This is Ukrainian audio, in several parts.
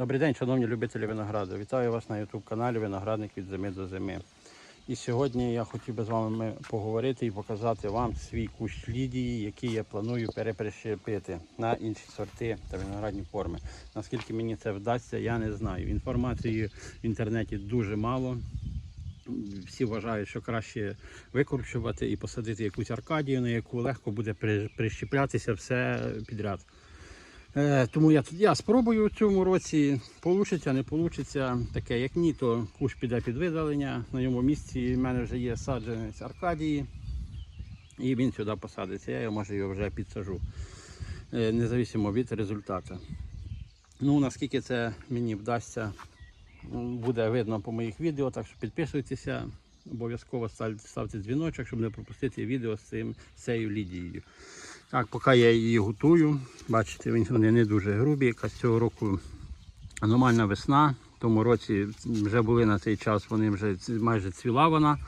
Добрий день, шановні любителі винограду. Вітаю вас на YouTube каналі Виноградник від зими до зими. І сьогодні я хотів би з вами поговорити і показати вам свій кущ лідії, який я планую переприщепити на інші сорти та виноградні форми. Наскільки мені це вдасться, я не знаю. Інформації в інтернеті дуже мало. Всі вважають, що краще викорчувати і посадити якусь аркадію, на яку легко буде при- прищеплятися все підряд. Е, тому я, я спробую в цьому році. Получиться, не получиться. Таке, як ні, то куш піде під видалення. На йому місці в мене вже є саджанець Аркадії. І він сюди посадиться. Я його, може його вже підсажу. Е, незалежно від результату. Ну, наскільки це мені вдасться, буде видно по моїх відео, так що підписуйтеся. Обов'язково ставте дзвіночок, щоб не пропустити відео з цим з цією лідією. Так, поки я її готую, бачите, вони не дуже грубі. Якась цього року аномальна весна. В тому році вже були на цей час, вони вже майже цвіла вона.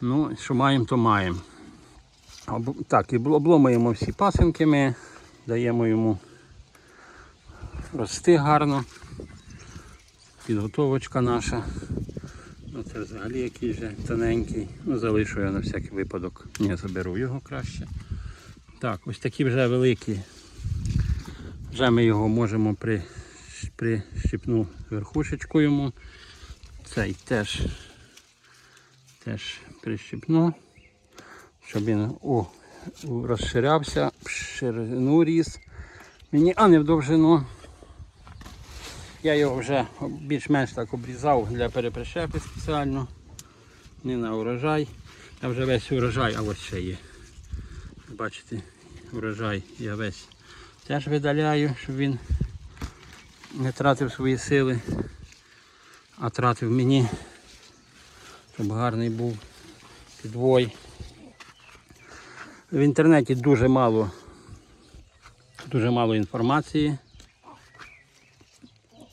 Ну, що маємо, то маємо. Так, і обломуємо всі пасинки ми, даємо йому рости гарно. Підготовочка наша. Ну, це взагалі який же тоненький. Ну, залишу я на всякий випадок. Ні, заберу його краще. Так, ось такі вже великі. Вже ми його можемо при, прищипну верхушечку йому. Цей теж, теж прищипну, щоб він у, розширявся, ширину ріс. Мені, а не в довжину. Я його вже більш-менш так обрізав для переприщепи спеціально. Не на урожай. Я вже весь урожай, а ось ще є. Бачите, урожай я весь теж видаляю, щоб він не тратив свої сили, а тратив мені, щоб гарний був підвой. В інтернеті дуже мало, дуже мало інформації.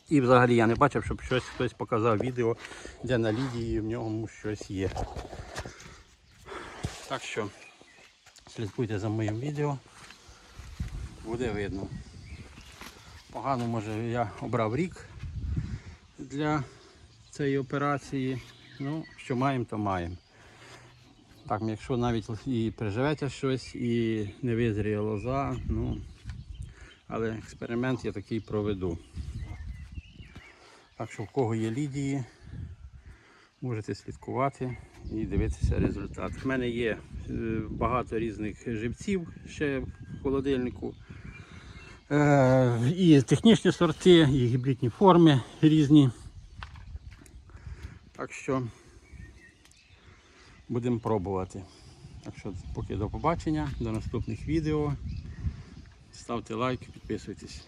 І взагалі я не бачив, щоб щось хтось показав відео, де на лідії в ньому щось є. Так що слідкуйте за моїм відео. Буде видно. Погано може я обрав рік для цієї операції. Ну, що маємо, то маємо. Так, якщо навіть і приживеться щось, і не визріє лоза, ну, але експеримент я такий проведу. Так що в кого є лідії, можете слідкувати і дивитися результат. У мене є е, багато різних живців ще в холодильнику. Е, І технічні сорти, і гібридні форми різні. Так що будемо пробувати. Так що поки до побачення, до наступних відео. Ставте лайк, підписуйтесь.